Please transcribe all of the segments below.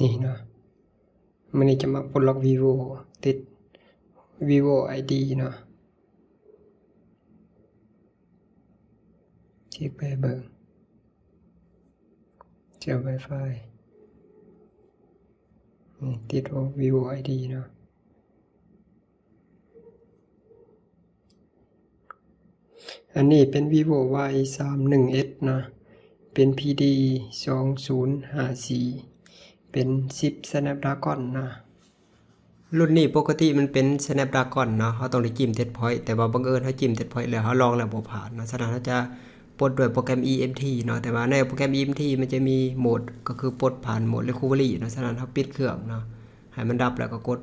นี่เนาะมันนี่จะมาปลดล็อก vivo ติด vivo id เนาะเช็คไปเบิ่งเจอ Wi-Fi นี่ติด vivo id เนาะอันนี้เป็น vivo y 3 1 s เนาะเป็น pd 2 0 5 4 เป็น10 snapdragon นะรุ่นนี้ปกติมันเป็น Snapdragon เนาะเขาต้องได้จิ้ม Test Point แต่ว่าบังเอิญเขาจิ้ม Test Point แล้วเขาลองแล้วบ่ผ่านเนาะฉะนั้นเขาจะปลดด้วยโปรแกรม EMT เนาะแต่ว่าในโปรแกรม EMT มันจะมีโหมดก็คือปลดผ่านโหมด Recovery เนาะฉะนั้นเขาปิดเครื่องเนาะให้มันดับแล้วก็กด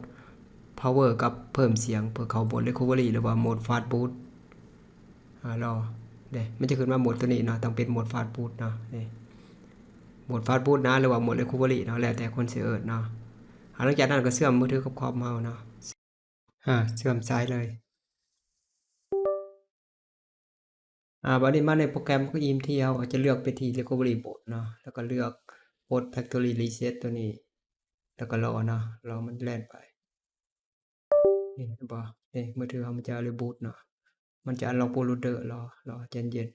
Power กับเพิ่มเสียงเพื่อเข้าโหมด Recovery หรือว่าโหมด Fast Boot อ่ารอเด้มันจะขึ้นมาโหมดตัวนี้เนาะต้องเป็นโหมด Fast Boot เนาะนี่ หมด Fast Boot นะหรือว่าหมด Recovery เนาะแล้วแต่คนเสิเอิ้นเนาะหลังจากนั้นก็เชื่อมมือถือกับคอมเมาเนาะอ่าเชื่อมสายเลยอ่าบัดนี้มาในโปรแกรมก็ EMT เราก็จะเลือกไปที่ Recovery Boot เนาะแล้วก็เลือก Boot Factory Reset ตัวนี้ แล้วก็รอเนาะรอมันแล่นไปนี่บ่นี่มือถือเรามันจะรีบูตเนาะมันจะ unlock bootloader รอรอใจเย็น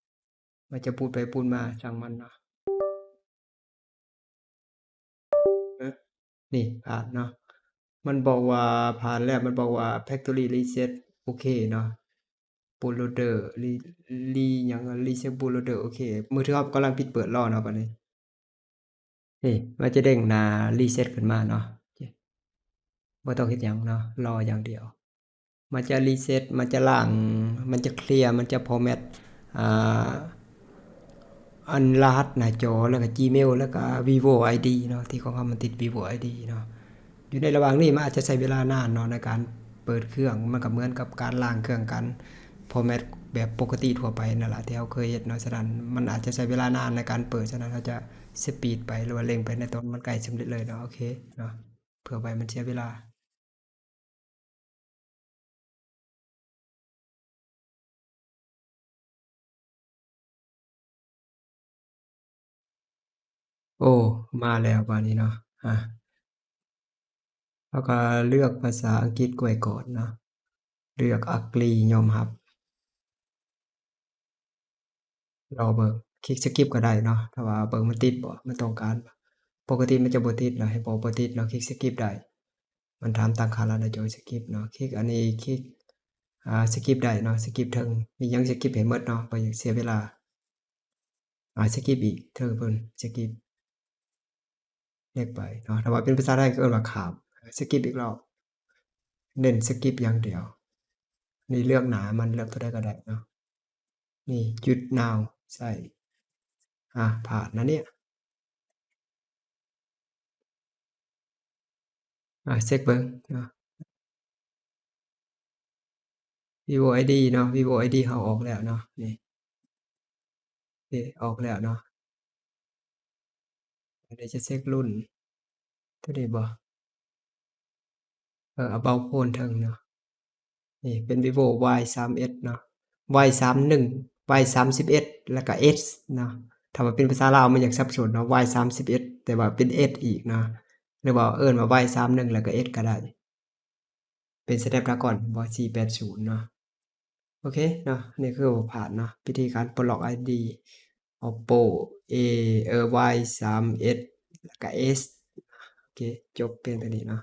ๆมันจะบูตไปบูตมาช่างมันเนาะ เอ๊ะนี่ผ่านเนาะมันบอกว่าผ่านแล้วมันบอกว่า Factory Reset โอเคเนาะ bootloader รีรียังอะ reset bootloader โอเค มือถือเรากำลังปิดเปิดรอเนาะบัดนี้นี่มันจะเด้งน้า reset ขึ้นมาเนาะบ่ต้องเฮ็ดหยังเนาะรออย่างเดียว มันจะ reset มันจะล้าง มันจะเคลียร์ มันจะ format อ่า อันรหัสหน้าจอแล้วก็ Gmail แล้วก็ vivo id เนาะที่ของเรามันติด vivo id เนาะอยู่ในระหว่างนี้มันอาจจะใช้เวลานานเนาะในการเปิดเครื่องมันก็เหมือนกับการล้างเครื่องกัน format แบบปกติทั่วไปนั่นแหละที่เราเคยเฮ็ดเนาะฉะนั้นมันอาจจะใช้เวลานานในการเปิดฉะนั้นเราจะสปีดไปหรือว่าเร่งไปในตอนมันใกล้สำเร็จเลยเนาะโอเคเนาะเพื่อไว้มันเสียเวลา โอ้ มาแล้วบัดนี้เนาะอาเราก็เลือกภาษาอังกฤษไว้ก่อนเนาะเลือก agree ยอมรับรอเบิ่งคลิก skip ก็ได้เนาะถ้าว่าเบิ่งมันติดบ่มันต้องการปกติมันจะบ่ติดเนาะให้บอกบ่ติดเนาะคลิก skip ได้ มันถามตั้งคาแล้วหน้าจอ skip เนาะคลิกอันนี้คลิกอ่า skip ได้เนาะ skip เทิงมียัง skip ให้หมดเนาะบ่อยากเสียเวลาอ่า skip อีกเทิงเพิ่น skip เรียกไปเนาะถ้าว่าเป็นภาษาไทยก็เอิ้นว่าขาม skip อีกรอบเน้น skip อย่างเดียว นี่เลือกหนามันเลือกตัวใดก็ได้เนาะนี่หยุด now ใช่อ่าผ่านนะเนี่ยอ่าเช็กเบิ่งเนาะ vivo id เนาะ vivo id เราออกแล้วเนาะนี่ออกแล้วเนาะ เดี๋ยวจะเช็กรุ่นตัวนี้บ่เออ about phone เทิงเนาะนี่เป็น vivo y 3s เนาะ y 31 y 31แล้วก็ s เนาะถ้าว่าเป็นภาษาลาวมันอยากสับสนเนาะ y 31แต่ว่าเป็น s อีกเนาะหรือว่าเอิ้นว่า y 31แล้วก็ s ก็ได้ เป็น Snapdragon บ่480 เนาะโอเคเนาะนี่คือผ่านเนาะวิธีการปลดล็อก ID oppo a เออ y 3s แล้วก็ s โอเค จบเพียงเท่านี้เนาะ